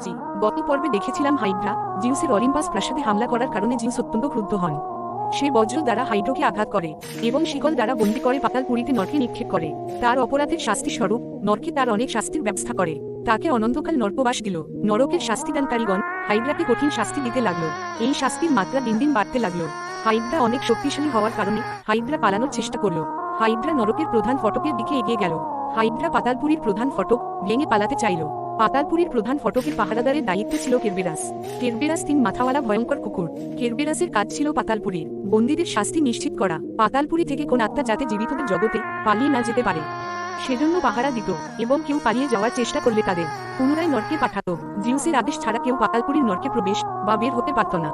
বলছি গত পর্বে দেখেছিলাম হাইড্রা, জিউসের অলিম্পাস প্রাসাদে হামলা করার কারণে জিউস অত্যন্ত ক্রুদ্ধ হন। সে বজ্র দ্বারা হাইড্রোকে আঘাত করে এবং শিকল দ্বারা বন্দি করে পাতালপুরীতে নরকে নিক্ষেপ করে। তার অপরাধের শাস্তি স্বরূপ নরকে তার অনেক শাস্তির ব্যবস্থা করে। তাকে অনন্তকাল নর্পবাস দিল। নরকের শাস্তিদানকারীগণ হাইড্রাকে কঠিন শাস্তি দিতে লাগল। এই শাস্তির মাত্রা দিন দিন বাড়তে লাগল। হাইড্রা অনেক শক্তিশালী হওয়ার কারণে হাইড্রা পালানোর চেষ্টা করল। হাইড্রা নরকের প্রধান ফটকের দিকে এগিয়ে গেল। হাইড্রা পাতালপুরীর প্রধান ফটক ভেঙে পালাতে চাইল। পাতালপুরীর প্রধান ফটকের পাহারাদারের দায়িত্বে ছিল কেরবেরাস। কেরবেরাস তিন মাথাওয়ালা ভয়ঙ্কর কুকুর। কেরবেরাসের কাজ ছিল পাতালপুরীর। বন্দীদের শাস্তি নিশ্চিত করা। পাতালপুরী থেকে কোন আত্মা যাতে জীবিতদের জগতে পালিয়ে না যেতে পারে। সেজন্য পাহারা দিত এবং কেউ পালিয়ে যাওয়ার চেষ্টা করলে তাদের। পুনরায় নরকে পাঠাত। জিউসের আদেশ ছাড়া কেউ পাতালপুরীর নরকে প্রবেশ বা বের হতে পারত না।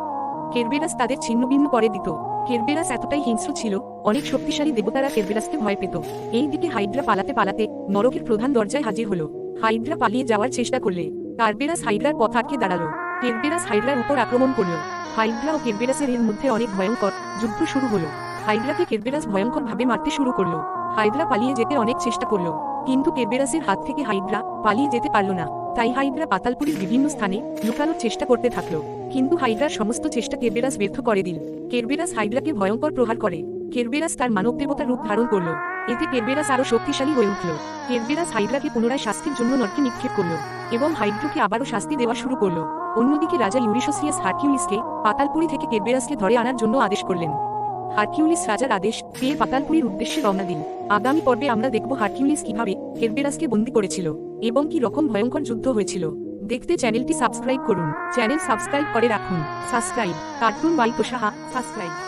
কেরবেরাস তাদের ছিন্নভিন্ন করে দিত। কেরবেরাস এতটাই হিংস্র ছিল, অনেক শক্তিশালী দেবতারা কেরবেরাসকে ভয় পেত। এই দিকে হাইড্রা পালাতে পালাতে নরকের প্রধান দরজায় হাজির হলো। হাইড্রা পালিয়ে যাওয়ার চেষ্টা করলে কার্বেরাস হাইড্রার পথ আটকে দাঁড়াল। কেরবেরাস হাইড্রার উপর আক্রমণ করল হাইড্রা ও কেরবেরাসের এর মধ্যে অনেক ভয়ঙ্কর যুদ্ধ শুরু হলো। হাইড্রাকে কেরবেরাস ভয়ঙ্কর ভাবে মারতে শুরু করল। হাইড্রা পালিয়ে যেতে অনেক চেষ্টা করল, কিন্তু কেরবেরাসের হাত থেকে হাইড্রা পালিয়ে যেতে পারল না। তাই হাইড্রা পাতালপুরীর বিভিন্ন স্থানে লুকানোর চেষ্টা করতে থাকল। কিন্তু হাইড্রার সমস্ত চেষ্টা কেরবেরাস ব্যর্থ করে দিল। কেরবেরাস হাইড্রাকে ভয়ঙ্কর প্রহার করে। কেরবেরাস তার মানব দেবতার রূপ ধারণ করল। এতে কেরবেরাস আরও শক্তিশালী হয়ে উঠল। কেরবেরাস হাইড্রাকে পুনরায় শাস্তির জন্য নরকে নিক্ষেপ করল এবং হাইড্রোকে আবারও শাস্তি দেওয়া শুরু করল। অন্যদিকে রাজা ইউরিশোসিয়াস হারকিউলিসকে পাতালপুরী থেকে কেরবেরাসকে ধরে আনার জন্য আদেশ করলেন। হারকিউলিস রাজার আদেশ পেয়ে পাতালপুরীর উদ্দেশ্যে রওনা দিন। আগামী পর্বে আমরা দেখব হারকিউলিস কীভাবে কেরবেরাসকে বন্দী করেছিল এবং কি রকম ভয়ঙ্কর যুদ্ধ হয়েছিল। দেখতে চ্যানেলটি সাবস্ক্রাইব করুন। চ্যানেল সাবস্ক্রাইব করে রাখুন। সাবস্ক্রাইব। কার্টুন বাই তোষাহা। সাবস্ক্রাইব।